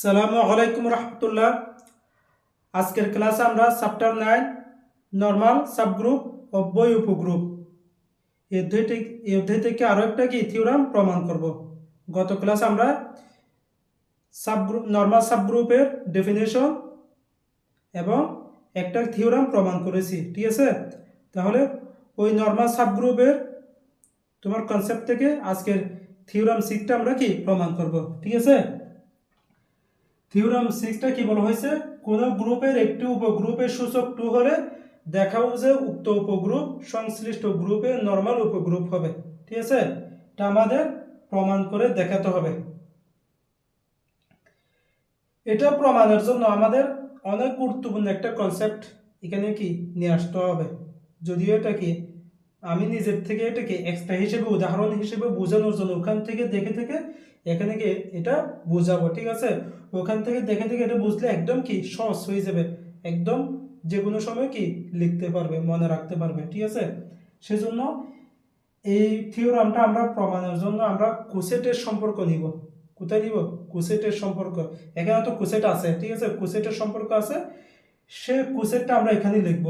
সালামু আলাইকুম রহমতুল্লাহ। আজকের ক্লাসে আমরা চ্যাপ্টার নাইন নর্মাল সাবগ্রুপ অব্যয় উপগ্রুপ। এই অধ্যায় অধ্যায় থেকে আরও একটা কি থিওরাম প্রমাণ করব। গত ক্লাসে আমরা সাবগ্রুপ নর্মাল সাবগ্রুপের ডেফিনেশন এবং একটা থিওরাম প্রমাণ করেছি, ঠিক আছে? তাহলে ওই নর্মাল সাবগ্রুপের তোমার কনসেপ্ট থেকে আজকের থিওরাম সিক্সটা আমরা কি প্রমাণ করব, ঠিক আছে? থিওরাম সিক্সটা কি বলা হয়েছে? কোন গ্রুপের একটি উপগ্রুপের সূচক টু হলে দেখাও যে উক্ত উপগ্রুপ সংশ্লিষ্ট গ্রুপের নর্মাল উপগ্রুপ হবে। ঠিক আছে? এটা আমাদের প্রমাণ করে দেখাতে হবে। এটা প্রমাণের জন্য আমাদের অনেক গুরুত্বপূর্ণ একটা কনসেপ্ট এখানে কি নিয়ে আসতে হবে। যদিও এটা কি আমি নিজের থেকে এটাকে এক্সট্রা হিসেবে, উদাহরণ হিসেবে বোঝানোর জন্য ওখান থেকে দেখে থেকে এখানে কি এটা বোঝাবো, ঠিক আছে? ওখান থেকে দেখে দেখে এটা বুঝলে একদম কি সহজ হয়ে যাবে। একদম যে কোনো সময় কি লিখতে পারবে, মনে রাখতে পারবে, ঠিক আছে? সেজন্য এই থিওরামটা আমরা প্রমাণের জন্য আমরা কুসেটের সম্পর্ক নিব। কোথায় নিব? কুসেটের সম্পর্ক। এখানে তো কুসেট আছে, ঠিক আছে? কুসেটের সম্পর্ক আছে। সে কুসেটটা আমরা এখানে লিখব।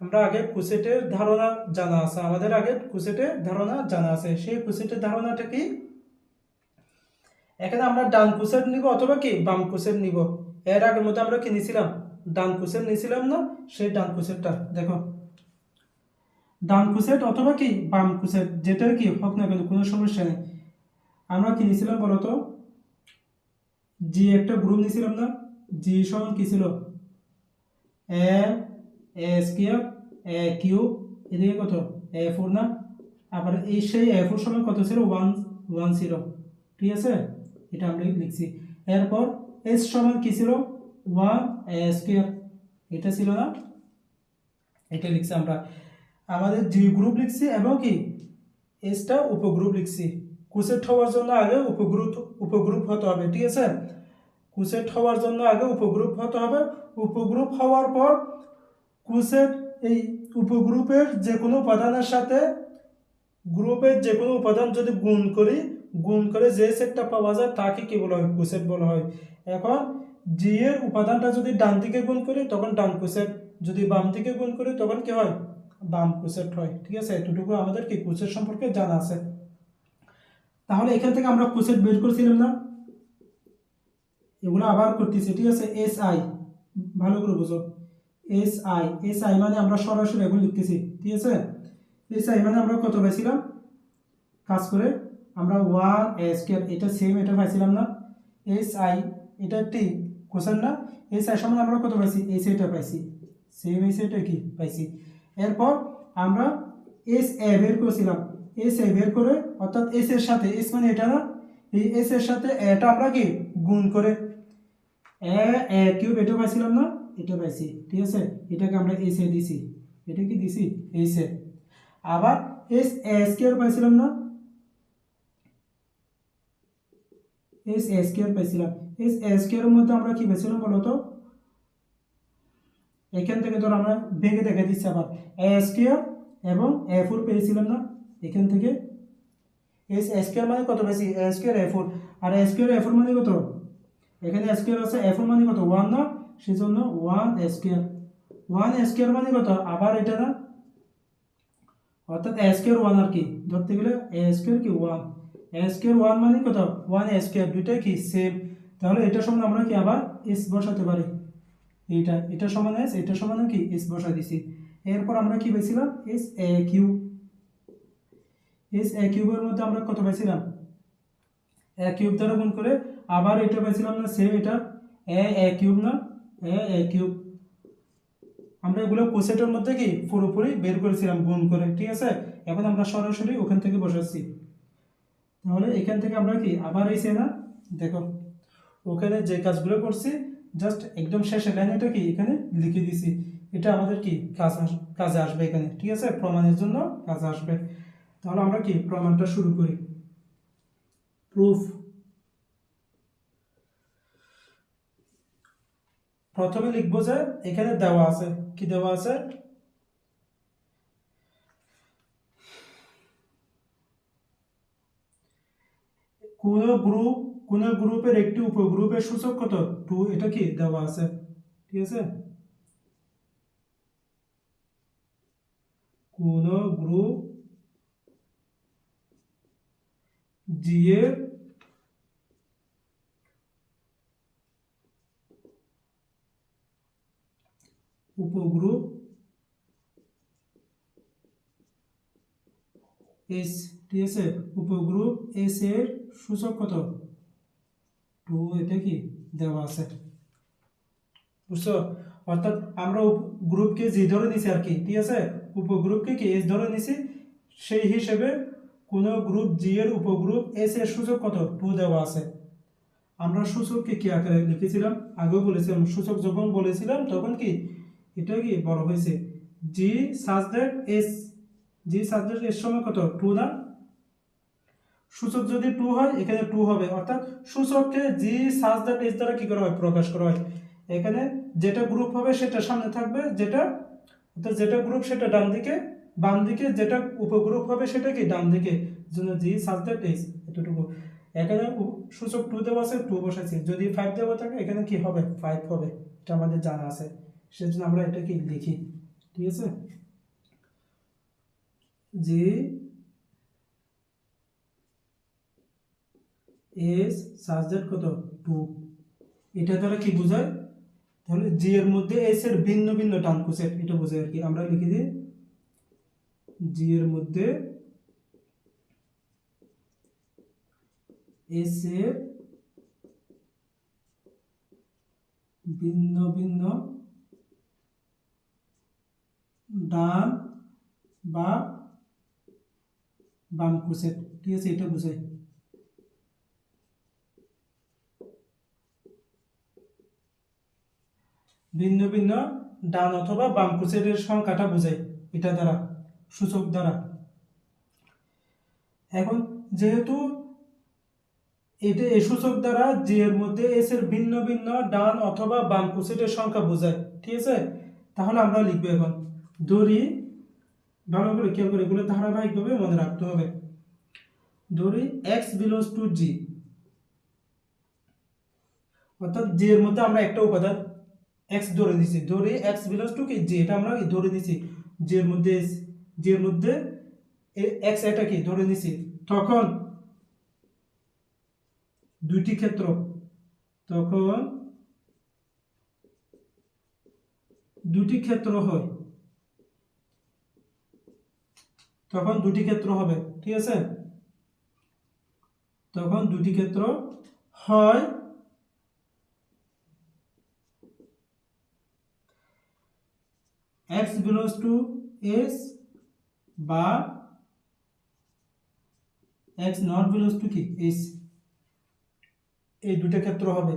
আমরা আগে কুসেটের ধারণা জানা আছে। আমাদের আগে কুসেটের ধারণা জানা আছে। সেই কুসেটের ধারণাটা কি? এখানে আমরা ডান কুসেট নিব অথবা কি? বাম কুসেট নিব। এর আগের মধ্যে আমরা কি নিছিলাম? ডান নিছিলাম না? সেই ডান কুসেটটা দেখো। ডান অথবা কি? বাম যেটা কি হোক না কেন, কোনো সমস্যা নেই। আমরা কি নিছিলাম বলতো জি একটা গ্রুপ নিছিলাম না? জি সমান কি ছিল? এ এ স্কোয়ার, এ কিউ এদিকে কত? এ ফোর না? আবার এই সেই এ ফোর সমান কত ছিল? ওয়ান ওয়ান জিরো ঠিক আছে? এটা আমরা লিখছি। এরপর এস সমান কি ছিল? One square. এটা ছিল না? এটা লিখছি আমরা। আমাদের জি গ্রুপ লিখছি এবং কি? এসটা উপগ্রুপ লিখছি। কুসেট হওয়ার জন্য আগে উপগ্রুপ উপগ্রুপ হতে হবে, ঠিক আছে? কুসেট হওয়ার জন্য আগে উপগ্রুপ হতে হবে। উপগ্রুপ হওয়ার পর কুসেট এই উপগ্রুপের যে কোনো উপাদানের সাথে গ্রুপের যে কোনো উপাদান যদি গুণ করি গুণ করে যে সেটটা পাওয়া যায় তাকে কি বলা হয়? কুসেট বলা হয়। এখন জি এর উপাদানটা যদি ডান দিকে গুণ করি, তখন ডান কুসেট যদি বাম দিকে গুণ করি, তখন কি হয়? বাম কুসেট হয়। ঠিক আছে? এতটুকু আমাদের কি কুসেট সম্পর্কে জানা আছে। তাহলে এখান থেকে আমরা কুসেট বের করছিলাম না। এগুলো আবার করতেছি। ঠিক আছে? এস আই ভালো করে বুঝো। এস আই এস আই মানে আমরা সরাসরি এখন লিখতেছি। ঠিক আছে? এস আই মানে আমরা কত পাইছিলাম? কাজ করে আমরা ওয়ান এস কে এটা সেম এটা পাইছিলাম না। এস আই এটা একটি কোশ্চেন না। এস আই সমান আমরা কত পাইছি? এস এটা পাইছি। সেম এস এটা কি? পাইছি। এরপর আমরা এস এ বের করেছিলাম। এস এ বের করে, অর্থাৎ এস এর সাথে এস মানে এটা না? এই এস এর সাথে এটা আমরা কি? গুণ করে। এ এ কিউব এটা পাইছিলাম না? এটা পাইছি। ঠিক আছে? এটাকে আমরা এস এ দিছি। এটা কি দিছি এস এ আবার এস এ স্কোয়ার পাইছিলাম না? এস এ স্কোয়ার পাইছিলাম। এস এ স্কোয়ারের মধ্যে আমরা কি পেয়েছিলাম বলতো এখান থেকে ধর আমরা ভেঙে দেখে দিচ্ছি আবার। এ স্কোয়ার এবং এ ফোর পেয়েছিলাম না? এখান থেকে। এস স্কোয়ার মানে কত পেয়েছি এ স্কোয়ার এ ফোর আর এ স্কোয়ার এ ফোর মানে কত? এখানে স্কোয়ার আছে এ ফোর মানে কত? ওয়ান না? সেই জন্য ওয়ান স্কোয়ার ওয়ান স্কোয়ার মানে কত? আবার এটা না? অর্থাৎ এ স্কোয়ার ওয়ান আর কি। ধরতে গেলে এ স্কোয়ার কি? ওয়ান এ স্কোয়ার ওয়ান মানে কত? ওয়ান স্কোয়ার দুইটাই কি সেম তাহলে এটা সমান আমরা কি আবার এস বসাতে পারি? এইটা এটা সমান এস এটা সমান কি? এস বসা দিছি। এরপর আমরা কি পেয়েছিলাম S A Q S A কিউবের মধ্যে আমরা কত পাইছিলাম? এ কিউব দ্বারা গুণ করে আবার এটা পাইছিলাম না সেম এটা। এ এ কিউব না? এ এ কিউব আমরা এগুলো কোসেটের মধ্যে কি? পুরোপুরি বের করেছিলাম, গুণ করে, ঠিক আছে? এখন আমরা সরাসরি ওখান থেকে বসাচ্ছি। তাহলে এখান থেকে আমরা কি আবার এসে না? দেখো, ওখানে যে কাজগুলো করছি জাস্ট একদম শেষে লাইন এটা কি এখানে লিখে দিছি। এটা আমাদের কি কাজ কাজে আসবে এখানে, ঠিক আছে? প্রমাণের জন্য কাজে আসবে। তাহলে আমরা কি প্রমাণটা শুরু করি? প্রুফ প্রথমে লিখব যে এখানে দেওয়া আছে। কি দেওয়া আছে? কোন গ্রুপ, কোন গ্রুপের একটি উপগ্রুপের সূচক কত? টু এটা কি? দেওয়া আছে। ঠিক আছে? কোন গ্রুপ জি এর উপগ্রুপ এস ঠিক আছে উপগ্রুপ এস এর সূচক কত? টু এটা কি দেওয়া আছে? বুঝছ? অর্থাৎ আমরা গ্রুপকে জি ধরে নিছি আর কি ঠিক আছে উপগ্রুপকে কি এস ধরে নিছি? সেই হিসেবে কোনো গ্রুপ জি এর উপগ্রুপ এস এর সূচক কত? টু দেওয়া আছে। আমরা সূচককে কি আকারে লিখেছিলাম? আগেও বলেছিলাম, সূচক যখন বলেছিলাম তখন কি? এটা কি বড় হয়েছে? জি সাজ S G such that S সময় কত? টু না? সূচক যদি টু হয়, এখানে টু হবে। অর্থাৎ সূচককে জি সাজ দ্যাট এস দ্বারা কি করা হয়? প্রকাশ করা হয়। এখানে যেটা গ্রুপ হবে, সেটা সামনে থাকবে। যেটা, অর্থাৎ যেটা গ্রুপ সেটা ডান দিকে। বাম দিকে যেটা উপগ্রুপ হবে, সেটা কি? ডান দিকে। জন্য জি সাজ দ্যাট এস এতটুকু। এখানে সূচক টু দেওয়া আছে টু বসেছি যদি ফাইভ দেওয়া থাকে, এখানে কি হবে? ফাইভ হবে। এটা আমাদের জানা আছে। সেজন্য আমরা এটা কি লিখি। ঠিক আছে? জি এস সাবজেক্ট কত? টু। এটা দ্বারা কি বোঝায়? তাহলে জি এর মধ্যে এস এর ভিন্ন ভিন্ন ডান কুসেট এটা বোঝায় আর কি। আমরা লিখে দিই। জি এর মধ্যে এস এর ভিন্ন ভিন্ন ডান বা বাম কুসেট ঠিক আছে, এটা বোঝায়। ভিন্ন ভিন্ন ডান অথবা বাম কুসেটের সংখ্যাটা বোঝায় এটা দ্বারা, সূচক দ্বারা। এখন যেহেতু এটা এই সূচক দ্বারা জি এর মধ্যে এস এর ভিন্ন ভিন্ন ডান অথবা বাম কুসেটের সংখ্যা বোঝায়, ঠিক আছে? তাহলে আমরা লিখব এখন, দড়ি, ভালো করে খেয়াল করে এগুলো ধারাবাহিকভাবে মনে রাখতে হবে। দড়ি এক্স বিলংস টু জি। অর্থাৎ জি এর মধ্যে আমরা একটা উপাদান এক্স ধরে নিছি, ধরে এক্স বিলংস টু কি? জি এটা আমরা ধরে নিছি? জি এর মধ্যে জি এর মধ্যে এক্স এটা কি? ধরে নিছি। তখন দুইটি ক্ষেত্র, তখন দুটি ক্ষেত্র হয়। তখন দুটি ক্ষেত্র হবে, ঠিক আছে? তখন দুটি ক্ষেত্র হয় x belongs to s বা x not belongs to কি s এই দুটো ক্ষেত্র হবে।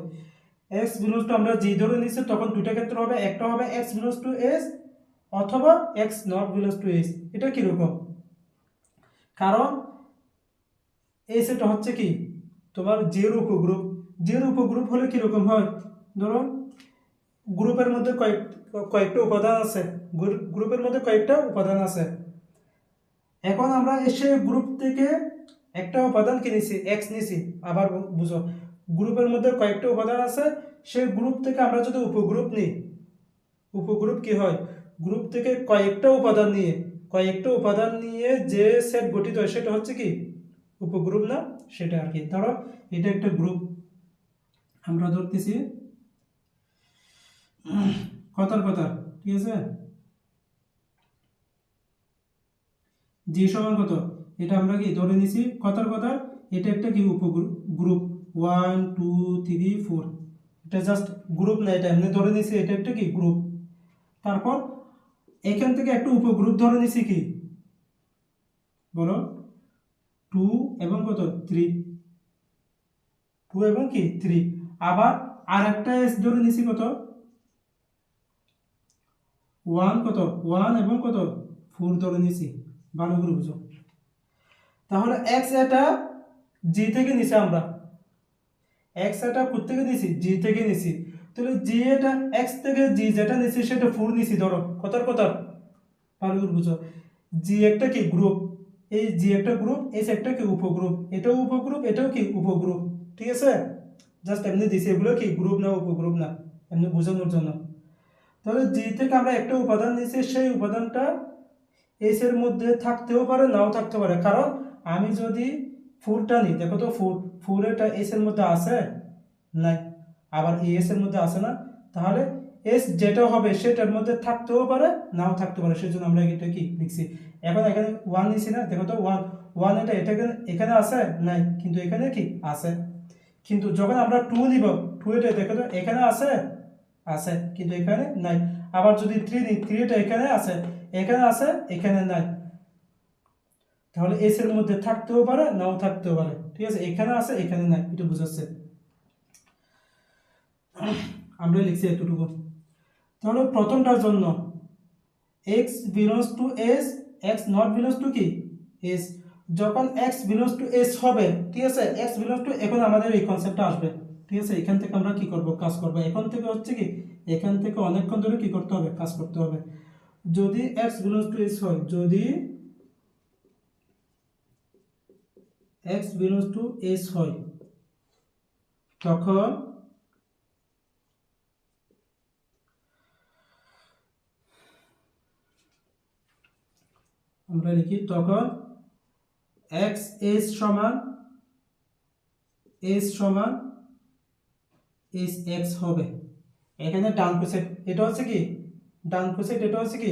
x belongs to আমরা যে ধরে নিছি তখন দুটো ক্ষেত্র হবে। একটা হবে x belongs to s, অথবা x not belongs to s এটা কি রকম কারণ এই সেটা হচ্ছে কি? তোমার জের উপগ্রুপ। জের উপগ্রুপ হলে কি রকম হয়? ধরো গ্রুপের মধ্যে কয়েক, কয়েকটা উপাদান আছে। গ্রুপের মধ্যে কয়েকটা উপাদান আছে। এখন আমরা এসে গ্রুপ থেকে একটা উপাদান কিনেছি এক্স নিছি আবার বুঝো, গ্রুপের মধ্যে কয়েকটা উপাদান আছে। সেই গ্রুপ থেকে আমরা যদি উপগ্রুপ নিই, উপগ্রুপ কি হয়? গ্রুপ থেকে কয়েকটা উপাদান নিয়ে, কয়েকটা উপাদান নিয়ে যে সেট গঠিত হয়, সেটা হচ্ছে কি? উপগ্রুপ না? সেটা আর কি। ধরো, এটা একটা গ্রুপ। আমরা ধরতেছি কথার কথা, ঠিক আছে? জি সমান কত? এটা আমরা কি ধরে নিছি? কথার কথা, এটা একটা কি উপগ্রুপ group one two three four এটা জাস্ট গ্রুপ না, এটা এমনি ধরে নিছি, এটা একটা কি গ্রুপ তারপর এখান থেকে একটা উপগ্রুপ ধরে নিছি কি? বলো। টু এবং কত? থ্রি টু এবং কি? থ্রি আবার আর একটা এস ধরে নিছি কত? ওয়ান কত? ওয়ান এবং কত? ফোর ধরে নিছি ভালো করে বুঝো। তাহলে এক্স এটা জি থেকে নিছি আমরা। এক্স এটা কোথেকে নিছি জি থেকে নিছি। তাহলে জি এটা এক্স থেকে জি যেটা নিছি, সেটা ফোর নিছি, ধরো। কথার কথা ভালো করে বুঝো। জি একটা কি? গ্রুপ এই জি একটা গ্রুপ এস একটা কি? উপগ্রুপ এটাও উপগ্রুপ এটাও কি? উপগ্রুপ ঠিক আছে? জাস্ট এমনি দিছি। এগুলো কি? গ্রুপ না উপগ্রুপ না? এমনি বোঝানোর জন্য। তাহলে জি থেকে আমরা একটা উপাদান নিয়েছি, সেই উপাদানটা এস এর মধ্যে থাকতেও পারে, নাও থাকতে পারে। কারণ আমি যদি ফুলটা নিই, দেখো তো ফুল ফুল এটা এস এর মধ্যে আছে? নাই। আবার এস এর মধ্যে আছে না? তাহলে এস যেটা হবে সেটার মধ্যে থাকতেও পারে, নাও থাকতে পারে। সেজন্য আমরা এটা কি লিখছি? এখন এখানে ওয়ান নিছি না? দেখো তো ওয়ান ওয়ান এটা এটা এখানে আছে? নাই। কিন্তু এখানে কি? আছে। কিন্তু যখন আমরা টু নিব টু এটা দেখো তো এখানে আছে? আছে, কিন্তু এখানে নাই। আবার যদি থ্রি নিই থ্রি এটা এখানে আছে এখানে আছে, এখানে নাই। তাহলে এস এর মধ্যে থাকতেও পারে, নাও থাকতেও পারে। ঠিক আছে? এখানে আছে, এখানে নাই, এটা বুঝাচ্ছে। আমরা লিখছি এতটুকু। তাহলে প্রথমটার জন্য X belongs to S X not belongs to কি? এস যখন এক্স বিলংস টু এস হবে, ঠিক আছে? এক্স বিলংস টু এখন আমাদের এই কনসেপ্টটা আসবে। ঠিক আছে, এখান থেকে আমরা কি করব? কাজ করব। এখন থেকে হচ্ছে কি, এখান থেকে অনেকক্ষণ ধরে কি করতে হবে? কাজ করতে হবে। যদি এক্স বিলংস টু এস হয়, যদি এক্স বিলংস টু এস হয়, তখন আমরা লিখি, তখন এক্স এস সমান এস সমান এস এক্স হবে। এখানে ডান কোসেট এটা হচ্ছে কি? ডান কোসেট এটা হচ্ছে কি?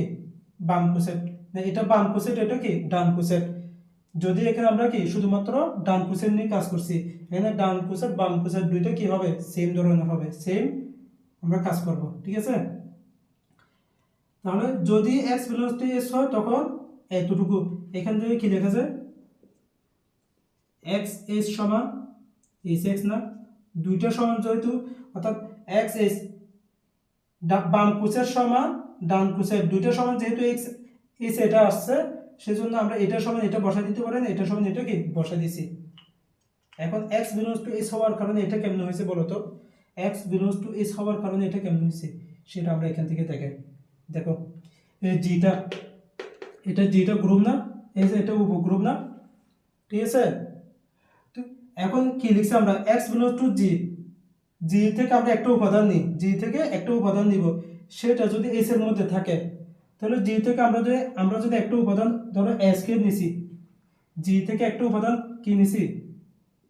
বাম কোসেট এটা বাম কোসেট এটা কি? ডান কোসেট যদি এখানে আমরা কি? শুধুমাত্র ডান কোসেট নিয়ে কাজ করছি, এখানে ডান কোসেট বাম কোসেট দুইটা কি হবে? সেম ধরনের হবে। সেম আমরা কাজ করব, ঠিক আছে? তাহলে যদি এক্স বিলংস টু এস হয়, তখন এতটুকু। এখান থেকে কি লেখা যায়? এক্স এস সমান এস এক্স না? দুইটা সমান যেহেতু, অর্থাৎ এক্স এস বাম কুচের সমান, ডান কুচের দুইটা সমান যেহেতু এক্স এস এটা আসছে, সেজন্য আমরা এটা সমান এটা বসা দিতে পারেন এটা সমান এটা কি বসা দিছি। এখন এক্স বিলংস টু এস হওয়ার কারণে এটা কেমন হয়েছে বলো তো এক্স বিলংস টু এস হওয়ার কারণে এটা কেমন হয়েছে? সেটা আমরা এখান থেকে দেখে, দেখো। এই জিটা এটা জিটা গ্রুপ না, এই যে এটা উপগ্রুপ না, ঠিক আছে? এখন কি লিখছি আমরা? X belongs to G G থেকে আমরা একটা উপাদান নিই জি থেকে একটা উপাদান নিব। সেটা যদি এস এর মধ্যে থাকে, তাহলে জি থেকে আমরা যদি আমরা যদি একটা উপাদান ধরো এস কে নিছি জি থেকে একটা উপাদান কি নিছি?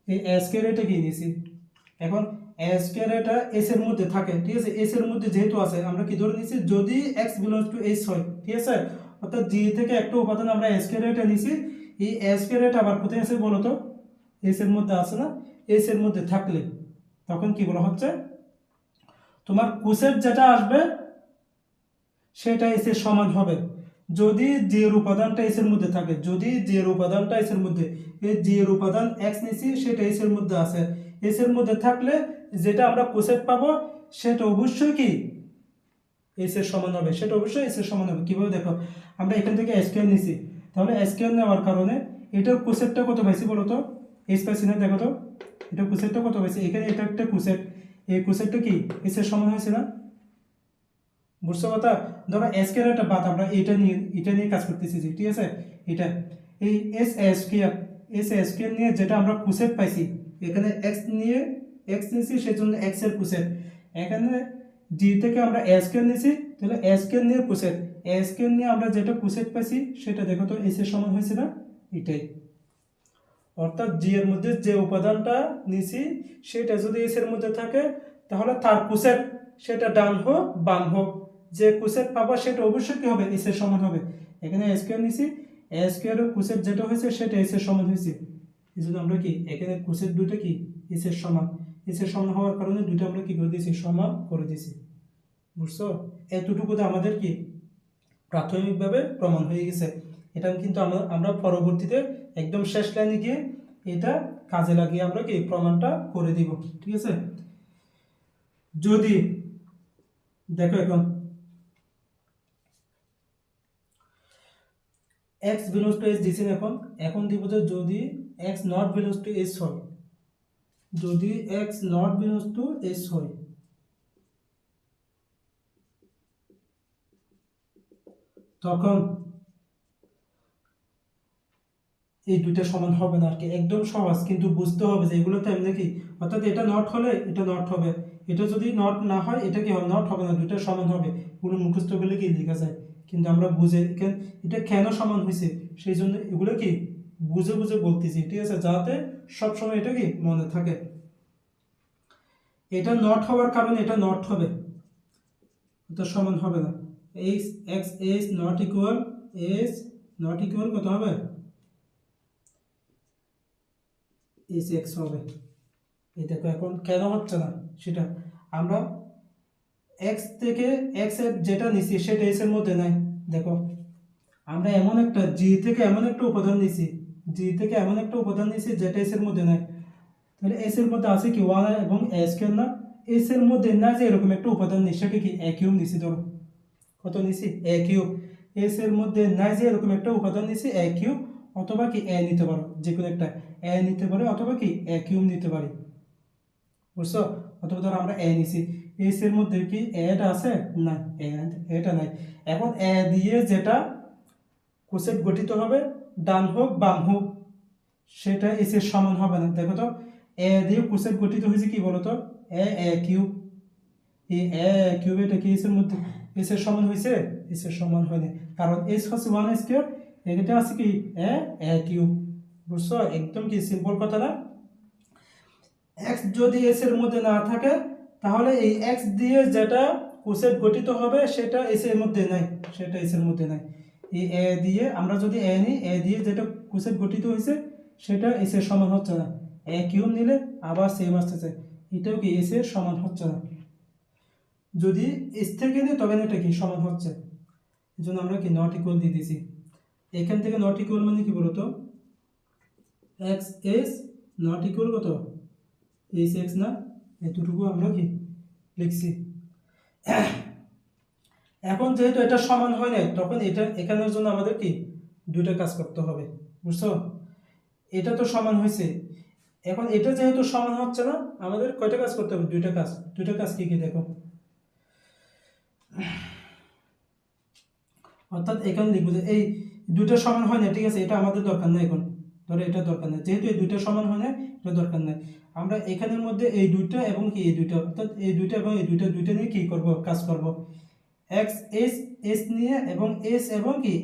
এই এস কে রেটা কি নিছি? এখন এস কে রেটা এস এর মধ্যে থাকে, ঠিক আছে? এস এর মধ্যে যেহেতু আছে, আমরা কি ধরে নিছি? যদি এক্স বিলংস টু এস হয়, ঠিক আছে? অর্থাৎ জি থেকে একটা উপাদান আমরা এস কে রেটা নিছি, এই এস কে রেটা আবার কোথায় আছে বলো তো? এস এর মধ্যে আছে না? এস এর মধ্যে থাকলে তখন কি বলা হচ্ছে? তোমার কুসেট যেটা আসবে, সেটা এস এর সমান হবে। যদি যে উপাদানটা এস এর মধ্যে থাকে, যদি যে উপাদানটা এস মধ্যে, এই যে উপাদান এক্স নিছি, সেটা এস এর মধ্যে আছে। এস এর মধ্যে থাকলে যেটা আমরা কোসেট পাবো, সেটা অবশ্যই কি? এস এর সমান হবে। সেটা অবশ্যই এস এর সমান হবে। কীভাবে দেখো? আমরা এখান থেকে এসকিউএল নিছি। তাহলে এসকিউএল নেওয়ার কারণে এটার কোসেটটা কত পাইছি বলো তো? এস পাইছি না দেখো তো। এটা কুসেটটা কত হয়েছে? এখানে এটা একটা কুসেট। এই কুসেটটা কি? এস এর সমান হয়েছে না? বুঝছ কথা? ধরো এস কে একটা বাদ আমরা এটা নিয়ে এটা নিয়ে কাজ করতেছি ঠিক আছে? এটা। এই এস এস কে এস এস কে নিয়ে যেটা আমরা কুসেট পাইছি, এখানে এক্স নিয়ে এক্স নিয়েছি, সেজন্য এক্সের কুসেট। এখানে জি থেকে আমরা এস কে নিয়েছি, তাহলে এস কে নিয়ে কুসেট। এস কে নিয়ে আমরা যেটা কুসেট পাইছি, সেটা দেখো তো এস এর সমান হয়েছে না? এটাই। অর্থাৎ জি এর মধ্যে যে উপাদানটা নিছি, সেটা যদি এস এর মধ্যে থাকে, তাহলে তার কুসেট সেটা ডান হোক, বাম হোক, যে কুসেট পাবা সেটা অবশ্যই কি হবে? এস এর সমান হবে। এখানে কিউ নিছি। এস কিউ এর কুসেট যেটা হয়েছে, সেটা এস এর সমান হয়েছে। এই জন্য আমরা কি, এখানে কুসেট দুটো কি? এস এর সমান। এস এর সমান হওয়ার কারণে দুটো আমরা কি করে দিয়েছি? সমান করে দিয়েছি। বুঝছ? এতটুকুতে আমাদের কি প্রাথমিকভাবে প্রমাণ হয়ে গেছে। এটা কিন্তু আমরা আমরা পরবর্তীতে একদম শেষ লাইনে গিয়ে এটা কাজে লাগিয়ে আমরা কি প্রমাণটা করে দিব, ঠিক আছে? যদি, দেখো এখন এক্স বিলংস টু এস দিছি এখন এখন দিব যে যদি X not belongs to S হয়, যদি X not belongs to S হয়, তখন এই দুইটা সমান হবে না আর কি। একদম সহজ, কিন্তু বুঝতে হবে যে এগুলো তো এমনি কি? অর্থাৎ এটা নট হলে এটা নট হবে। এটা যদি নট না হয়, এটা কি হবে? নট হবে না, দুইটা সমান হবে। পুরো মুখস্থ করলে কি লেখা যায়? কিন্তু আমরা বুঝে এটা কেন সমান হয়েছে সেই জন্য এগুলো কি? বুঝে বুঝে বলতেছি, ঠিক আছে? যাতে সবসময় এটা কি মনে থাকে। এটা নট হওয়ার কারণে এটা নট হবে। এটা সমান হবে না। X X S not equal S not equal কত হবে? এস এক্স হবে। এই দেখো এখন কেন হচ্ছে না? সেটা আমরা এক্স থেকে এক্সের যেটা নিছি, সেটা এস এর মধ্যে নাই। দেখো, আমরা এমন একটা, জি থেকে এমন একটা উপাদান নিছি, জি থেকে এমন একটা উপাদান নিছি যেটা এস এর মধ্যে নাই। তাহলে এস এর মধ্যে আছে কি ওয়ান এবং এস কেন না? এস এর মধ্যে না যে এরকম একটা উপাদান নিই সেটা কি এ কিউব নিছি ধরো। কত নিছি? এ কিউব। এস এর মধ্যে না যে এরকম একটা উপাদান নিছি, এ কিউব। অথবা কি এ নিতে পারো যে কোনো একটা এ নিতে পারে অথবা কি এ কিউব নিতে পারি। বুঝছ? অথবা ধরো আমরা এ নিছি এস এর মধ্যে কি এটা আছে? না এটা নাই। এখন এ দিয়ে যেটা কোসেট গঠিত হবে, ডান হোক, বাম হোক, সেটা এস এর সমান হবে না। দেখো তো এ দিয়ে কোসেট গঠিত হয়েছে কি বলতো? এ এ কিউব এই এ কিউব এটা কি এস এর মধ্যে? এস এর সমান হয়েছে? এস এর সমান হয়নি। কারণ এস হচ্ছে ওয়ান স্কোয়ার এটা আছে কি? A A cube. বুঝছ? একদম কি সিম্পল কথা না এক্স যদি এস এর মধ্যে না থাকে, তাহলে এই এক্স দিয়ে যেটা কোসেট গঠিত হবে, সেটা এস এর মধ্যে নাই। সেটা এস এর মধ্যে নাই। এই এ দিয়ে, আমরা যদি এ নিই এ দিয়ে যেটা কোসেট গঠিত হয়েছে, সেটা এস এর সমান হচ্ছে না। এ কিউব নিলে আবার সেম আসতেছে। এটাও কি এস এর সমান হচ্ছে না? যদি এস থেকে নিই, তবে এটা কি সমান হচ্ছে? এই জন্য আমরা কি নট ইকুয়াল দিয়ে দিয়েছি। এখান থেকে নট ইকুয়াল মানে কি বলতো? এক্স এস নট ইকুয়াল কত? এইচ এক্স না? এতটুকু আমরা কি লিখছি? এখন যেহেতু এটা সমান হয় নাই, তখন এটা এখানের জন্য আমাদের কি? দুইটা কাজ করতে হবে, বুঝছ? এটা তো সমান হয়েছে। এখন এটা যেহেতু সমান হচ্ছে না, আমাদের কয়টা কাজ করতে হবে? দুইটা কাজ। দুইটা কাজ কি কি দেখো? অর্থাৎ এখানে লিখব যে এই দুইটা সমান হয় না, ঠিক আছে? এটা আমাদের দরকার নেই এখন। ধরো এটা দরকার নেই। যেহেতু এই দুইটা সমান হয় না, এটা দরকার নেই। আমরা এখানের মধ্যে এই দুইটা এবং কি এই দুইটা, অর্থাৎ এই দুইটা এবং এই দুইটা দুইটা নিয়ে কি করব, কাজ করব? এক্স এস এস নিয়ে এবং এস এবং কি?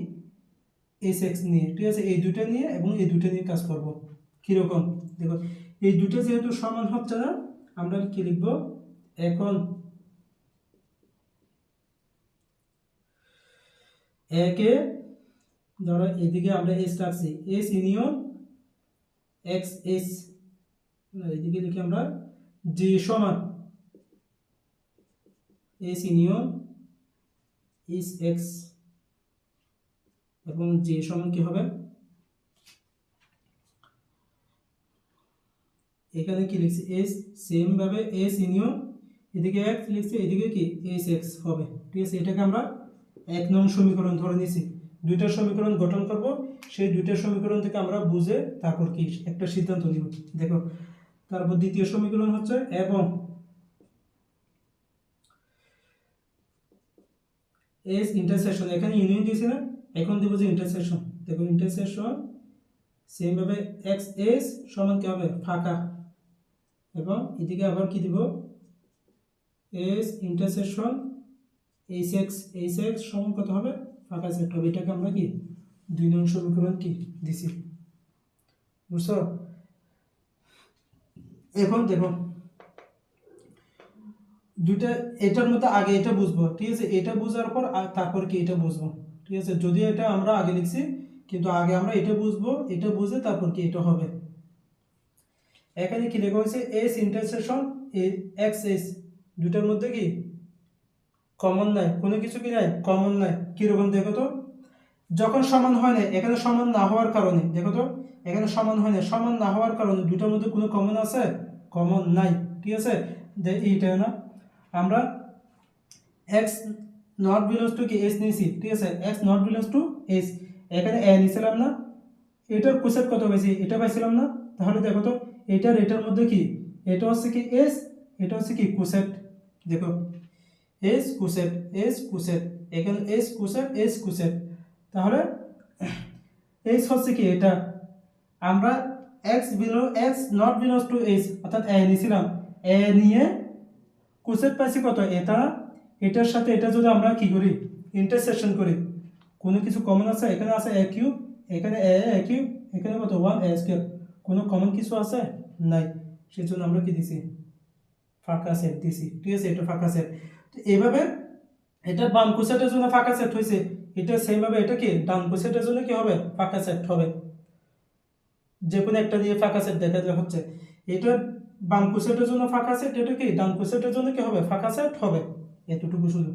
এস এক্স নিয়ে, ঠিক আছে? এই দুইটা নিয়ে এবং এই দুইটা নিয়ে কাজ করব। কীরকম? দেখো, এই দুটো যেহেতু সমান হচ্ছে না, আমরা কি লিখব? এখন একে ধরো এদিকে আমরা এস রাখছি। এস ইউনিয়ন এক্স এস এদিকে লিখি আমরা যে সমান। এস ইউনিয়ন এস এক্স এবং যে সমান কি হবে? এখানে কি লিখছি? এস সেম ভাবে এস ইউনিয়ন এদিকে এক্স লিখছি, এদিকে কি? এস এক্স হবে। ঠিক আছে, এটাকে আমরা এক নং সমীকরণ ধরে নিছি। দুইটা সমীকরণ গঠন করব। সেই দুইটা সমীকরণ থেকে আমরা বুঝে তারপর কি একটা সিদ্ধান্ত নিব। দেখো, তারপর দ্বিতীয় সমীকরণ হচ্ছে এবং এস ইন্টারসেকশন। এখানে ইউনিয়ন দিয়েছি না? এখন দেবো যে ইন্টারসেকশন দেখো ইন্টারসেকশন সেমভাবে এক্স এস সমান কি হবে? ফাঁকা। এবং এদিকে আবার কি দিব? S intersection H X H X সমান কত হবে? ফাঁকা সেট হবে এটাকে আমরা কি দুই নং সমীকরণ কি দিছি? বুঝছ? এখন দেখো, দুইটা, এটার মধ্যে আগে এটা বুঝব, ঠিক আছে? এটা বুঝার পর তারপর কি এটা বুঝব, ঠিক আছে? যদি এটা আমরা আগে লিখছি, কিন্তু আগে আমরা এটা বুঝব, এটা বুঝে তারপর কি এটা হবে? এখানে কি লেখা হয়েছে এস ইন্টারসেকশন এক্স এস দুটার মধ্যে কি কমন নাই, কোনো কিছু কি নাই? কমন নাই। কীরকম দেখো তো? যখন সমান হয় না, এখানে সমান না হওয়ার কারণে, দেখো তো? এখানে সমান হয় না, সমান না হওয়ার কারণে দুটার মধ্যে কোনো কমন আছে? কমন নাই, ঠিক আছে? এইটা না। আমরা এক্স নট বিলংস টু কি? এস নিয়েছি, ঠিক আছে? X not belongs to S এখানে এ নিয়েছিলাম না। এটার কোসেট কত পাইছি? এটা পাইছিলাম না। তাহলে দেখো তো, এটার এটার মধ্যে কি? এটা হচ্ছে কি এস এটা হচ্ছে কি কোসেট দেখো এস কুসেট এস কুসেট এখানে এস কুসেট এস কুসেট তাহলে এস হচ্ছে কি এটা? আমরা X below X not belongs to H অর্থাৎ এ নিয়েছিলাম। এ নিয়ে কোসেট পাইছি কত? এটা, এটার সাথে এটা যদি আমরা কি করি? ইন্টারসেকশন করি। কোনো কিছু কমন আছে? এখানে আছে এ কিউব এখানে এ এ কিউব এখানে কত? ওয়ান এ স্কোয়ার কোনো কমন কিছু আছে? নাই। সেই জন্য আমরা কি দিছি? ফাঁকা সেট দিছি। ঠিক আছে? এটা ফাঁকা সেট এইভাবে এটা বাম কোসেটের জন্য ফাঁকা সেট হয়েছে। এটা সেইভাবে এটা কি? ডান কোসেটের জন্য কি হবে? ফাঁকা সেট হবে। যে কোনো একটা দিয়ে ফাঁকা সেট দেখা হচ্ছে। এটা বাম কোসেটের জন্য ফাঁকা সেট এটা কি? ডান কোসেটের জন্য কি হবে? ফাঁকা সেট হবে। এতটুকু শুধু।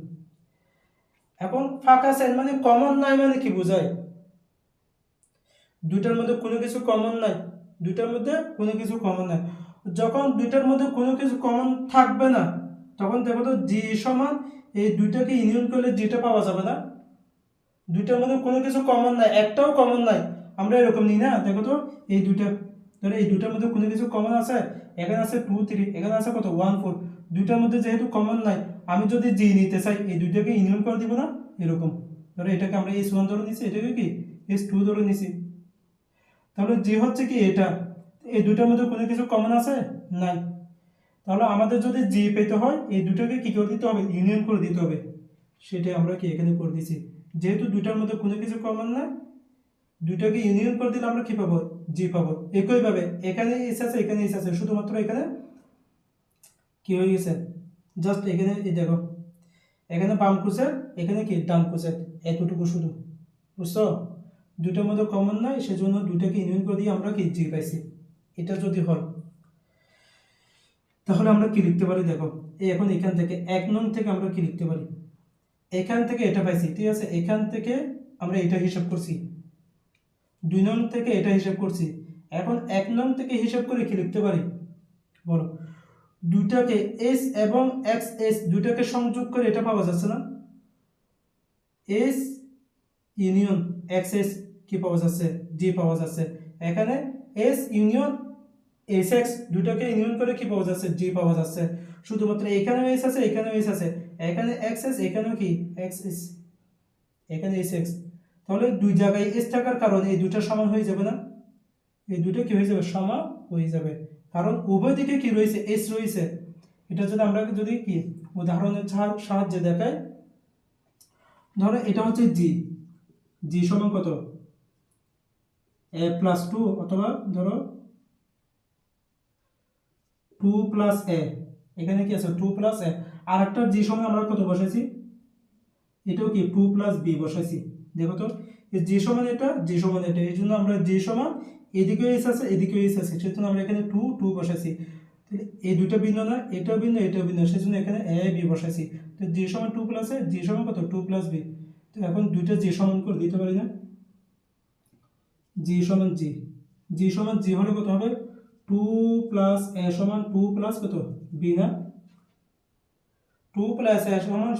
এখন ফাঁকা সেট মানে কমন নাই মানে কি বোঝায়? দুইটার মধ্যে কোনো কিছু কমন নাই। দুইটার মধ্যে কোনো কিছু কমন নাই। যখন দুইটার মধ্যে কোনো কিছু কমন থাকবে না তখন দেখো তো জি সমান এই দুইটাকে ইউনিয়ন করলে যেটা পাওয়া যাবে না। দুইটার মধ্যে কোনো কিছু কমন নাই, একটাও কমন নাই। আমরা এরকম নিই না। দেখো তো, এই দুইটা, ধরো এই দুইটার মধ্যে কোনো কিছু কমন আছে? এখানে আছে টু থ্রি এখানে আছে কত? ওয়ান ফোর দুইটার মধ্যে যেহেতু কমন নাই, আমি যদি জি নিতে চাই, এই দুইটাকে ইউনিয়ন করে দিব না? এরকম। ধরো এটাকে আমরা এস ওয়ান ধরে নিছি, এটাকে কি? এস টু ধরে নিছি। তাহলে জি হচ্ছে কি এটা? এই দুইটার মধ্যে কোনো কিছু কমন আছে? নাই। তাহলে আমাদের যদি জি পেতে হয়, এই দুটোকে কি করে দিতে হবে? ইউনিয়ন করে দিতে হবে। সেটাই আমরা কি এখানে করে দিছি যেহেতু দুইটার মধ্যে কোনো কিছু কমন না দুইটাকে ইউনিয়ন করে দিলে আমরা কি পাবো? জি পাবো। একইভাবে, এখানে এস আছে, এখানে এস আছে। শুধুমাত্র এখানে কি হয়ে গেছে? জাস্ট এখানে, এই দেখো। এখানে বাম কুচের এখানে কি? ডান কুচের এতটুকু শুধু। বুঝছ? দুইটার মধ্যে কমন নাই, সেজন্য দুইটাকে ইউনিয়ন করে দিয়ে আমরা কি জি পাইছি? এটা যদি হয়। তাহলে আমরা কি লিখতে পারি? দেখো এখন এখান থেকে এক নং থেকে আমরা কি লিখতে পারি? এখান থেকে এটা পাইছি, ঠিক আছে? এখান থেকে আমরা এটা হিসাব করছি। দুই নং থেকে এটা হিসাব করছি। এখন এক নং থেকে হিসাব করে কি লিখতে পারি? বলো। দুইটাকে এস এবং এক্স এস দুইটাকে সংযোগ করে এটা পাওয়া যাচ্ছে না। এস ইউনিয়ন এক্স এস কি পাওয়া যাচ্ছে? জি পাওয়া যাচ্ছে। এখানে এস ইউনিয়ন এস এক্স দুটাকে ইউনিয়ন করে কি পাওয়া যাচ্ছে? জি পাওয়া যাচ্ছে। শুধুমাত্র এখানেও এস আছে, এখানেও এস আছে। এখানে এক্স এস এখানেও কি? এক্স এস এখানে এস এক্স তাহলে দুই জায়গায় এস থাকার কারণে এই দুটা সমান হয়ে যাবে না? এই দুটো কি হয়ে যাবে? সমান হয়ে যাবে। কারণ উভয় দিকে কি রয়েছে? এস রয়েছে। এটা যদি আমরা যদি কি উদাহরণের সাহায্যে দেখাই, ধরো এটা হচ্ছে জি জি সমান কত? এ প্লাস টু অথবা ধরো টু প্লাস এ এখানে কি আছে? টু প্লাস এ আর একটা জি সমান আমরা কত বসাইছি? এটাও কি টু প্লাস বি বসাইছি। দেখো তো জি সমান এটা জি সমান এটা। এই জন্য আমরা জি সমান, এদিকেও এস আছে, এদিকেও এস আছে। সেজন্য আমরা এখানে টু টু বসাইছি। তাহলে এই দুটো ভিন্ন না এটাও ভিন্ন এটাও ভিন্ন। সেজন্য এখানে এ বি বসাইছি। তো জি সমান টু প্লাস এ জি সমান কত? টু প্লাস বি তো এখন দুইটা জি সমান করে দিতে পারি না। জি সমান জি জি সমান জি হলে কত হবে? টু প্লাস এ সমান টু প্লাস কত? বি না? টু প্লাস এ সমান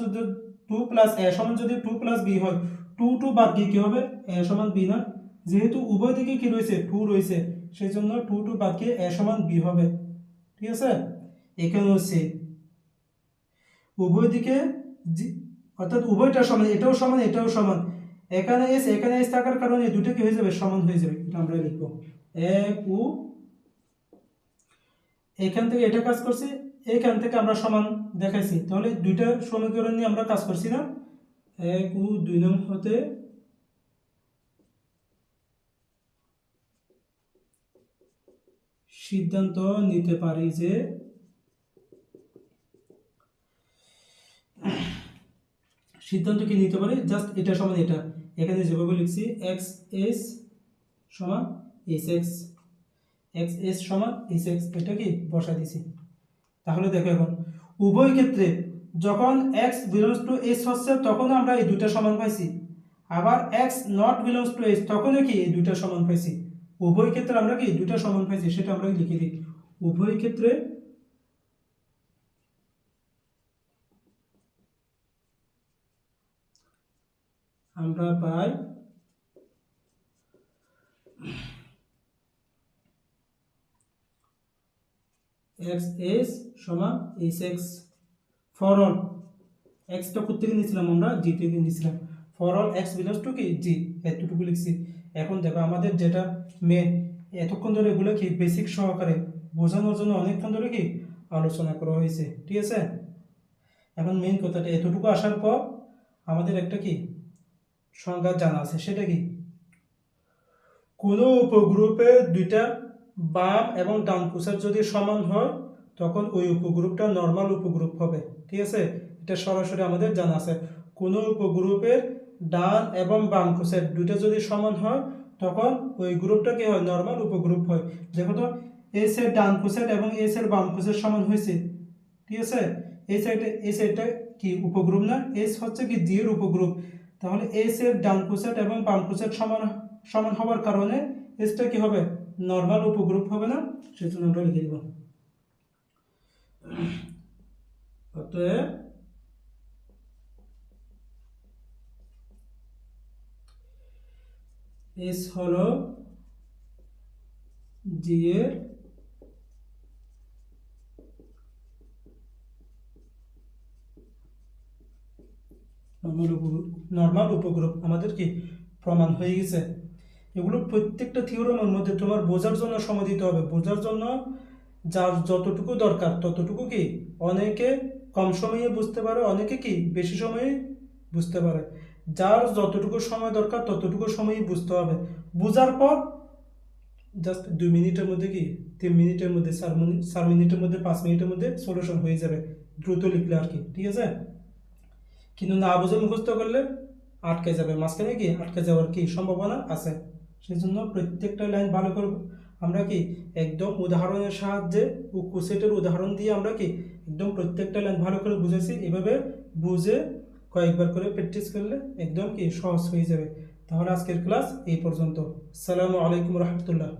টু প্লাস এ সমান যদি টু প্লাস বি হয় টু টু বাদ দিয়ে কি হবে? এ সমান বি না? যেহেতু উভয় দিকে কি রয়েছে? টু রয়েছে সেই জন্য টু টু বাদ দিয়ে এ সমান বি হবে। ঠিক আছে? এখানেও সে উভয় দিকে অর্থাৎ উভয়টা সমান, এটাও সমান এটাও সমান। এখানে এস এখানে এস থাকার কারণে দুটো কি হয়ে যাবে? সমান হয়ে যাবে। এটা আমরা লিখব। এক ও এখান থেকে এটা কাজ করছি, এখান থেকে আমরা সমান দেখাইছি। তাহলে দুইটা সমীকরণ নিয়ে আমরা কাজ করছি না। এক ও দুই নং হতে সিদ্ধান্ত নিতে পারি যে সিদ্ধান্ত কি নিতে পারি? জাস্ট এটা সমান এটা। এখানে যেভাবে লিখছি, এক্স এস সমান এস এক্স। এক্স এস সমান এস এক্স এটা কি বসা দিছি। তাহলে দেখো এখন, উভয় ক্ষেত্রে যখন এক্স বিলংস টু এস হচ্ছে তখন আমরা এই দুইটা সমান পাইছি। আবার X not belongs to S তখনও কি এই দুইটা সমান পাইছি। উভয় ক্ষেত্রে আমরা কি দুইটা সমান পাইছি, সেটা আমরা লিখে দিই। উভয় ক্ষেত্রে আমরা পাই এক্স এস সমান এস এক্স ফর অল এক্সটা কোথেকে নিয়েছিলাম আমরা? জি থেকে নিয়েছিলাম। For all X belongs to কি? জি এতটুকু লিখছি। এখন দেখো, আমাদের যেটা মেন এতক্ষণ ধরে এগুলো কি বেসিক সহকারে বোঝানোর জন্য অনেকক্ষণ ধরে কি আলোচনা করা হয়েছে, ঠিক আছে? এখন মেন কথাটা, এতটুকু আসার পর আমাদের একটা কি সংজ্ঞা জানা আছে, সেটা কি? কোনো উপগ্রুপে দুইটা বাম এবং ডান কুসার যদি সমান হয়, তখন ওই উপগ্রুপটা নর্মাল উপগ্রুপ হবে। ঠিক আছে? এটা সরাসরি আমাদের জানা আছে। কোনো উপগ্রুপের ডান এবং বাম কুসের দুইটা যদি সমান হয়, তখন ওই গ্রুপটা কি হয়? নর্মাল উপগ্রুপ হয়। দেখো তো, এই সাইড ডান কুসেট এবং এই সাইড বাম কুসের সমান হয়েছে। ঠিক আছে? এই সাইডে এই সাইডটা কি উপগ্রুপ না? এস হচ্ছে কি এর উপগ্রুপ। তাহলে এস এর ডান কুসেট এবং বাম কুসেট সমান সমান হওয়ার কারণে এসটা কি হবে? নর্মাল উপগ্রুপ হবে না, সেজন্য আমরা লিখে দিব। অতএব এস হলো জি এর নর্মাল উপগ্রুপ আমাদের কি প্রমাণ হয়ে গেছে? এগুলো প্রত্যেকটা থিওরামের মধ্যে তোমার বোঝার জন্য সময় দিতে হবে। বোঝার জন্য যার যতটুকু দরকার ততটুকু কি? অনেকে কম সময়ে বুঝতে পারে, অনেকে কি? বেশি সময়ে বুঝতে পারে। যার যতটুকু সময় দরকার ততটুকু সময়ই বুঝতে হবে। বোঝার পর জাস্ট দুই মিনিটের মধ্যে কি? তিন মিনিটের মধ্যে, চার মিনিট চার মিনিটের মধ্যে, পাঁচ মিনিটের মধ্যে সলিউশন হয়ে যাবে। দ্রুত লিখলে আর কি, ঠিক আছে? কিন্তু না বুঝে মুখস্থ করলে আটকে যাবে। মাঝখানে কি? আটকে যাওয়ার কি সম্ভাবনা আছে? সেই জন্য প্রত্যেকটা লাইন ভালো করব। আমরা কি একদম উদাহরণের সাহায্যে ও কোসেটের উদাহরণ দিয়ে আমরা কি একদম প্রত্যেকটা লাইন ভালো করে বুঝেছি। এভাবে বুঝে কয়েকবার করে প্র্যাকটিস করলে একদম কি সহজ হয়ে যাবে। তাহলে আজকের ক্লাস এই পর্যন্ত। সালামু আলাইকুম রহমতুল্লাহ।